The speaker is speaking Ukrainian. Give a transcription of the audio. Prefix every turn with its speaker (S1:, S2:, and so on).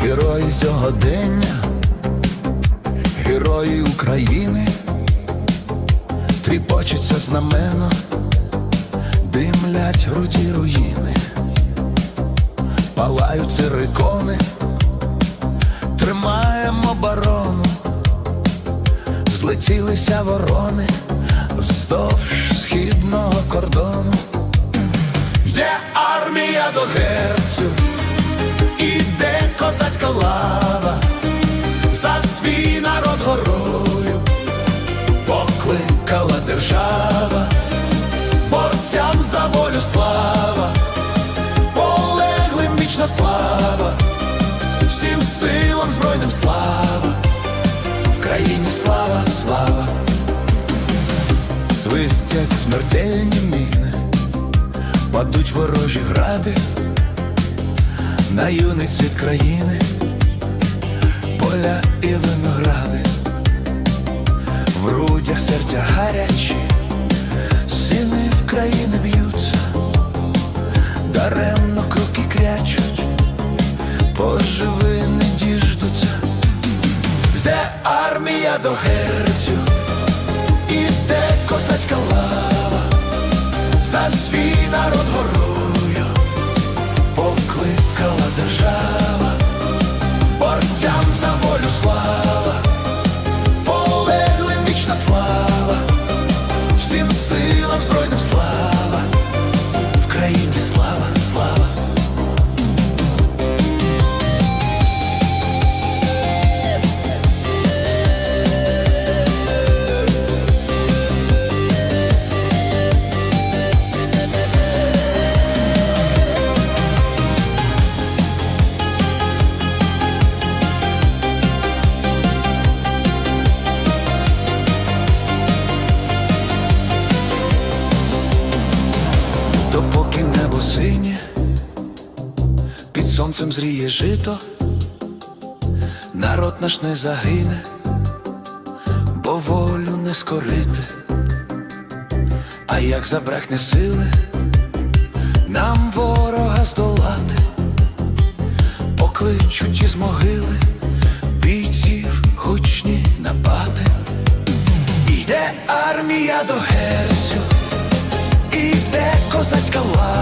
S1: Герої сьогодення, герої України, тріпочеться знамено, димлять руді руїни, палають цирикони, тримаємо оборону, злетілися ворони вздовж східного кордону. Йде армія до герцю. Іде козацька лава, слава, всім силам збройним слава, в країні слава, слава, свистять смертельні міни, падуть ворожі гради. На юний світ країни, поля і виногради, в грудях серця гарячі, армія до герцю, іде козацька лава, за свій народ горою покликала держава, борцям за волю слава, полеглим вічна слава, всім силам збройним слава, в країні слава. Синє, під сонцем зріє жито, народ наш не загине, бо волю не скорити, а як забракне сили, нам ворога здолати, покличуть із могили бійців гучні напати. Йде армія до герцю. Іде козацька лава,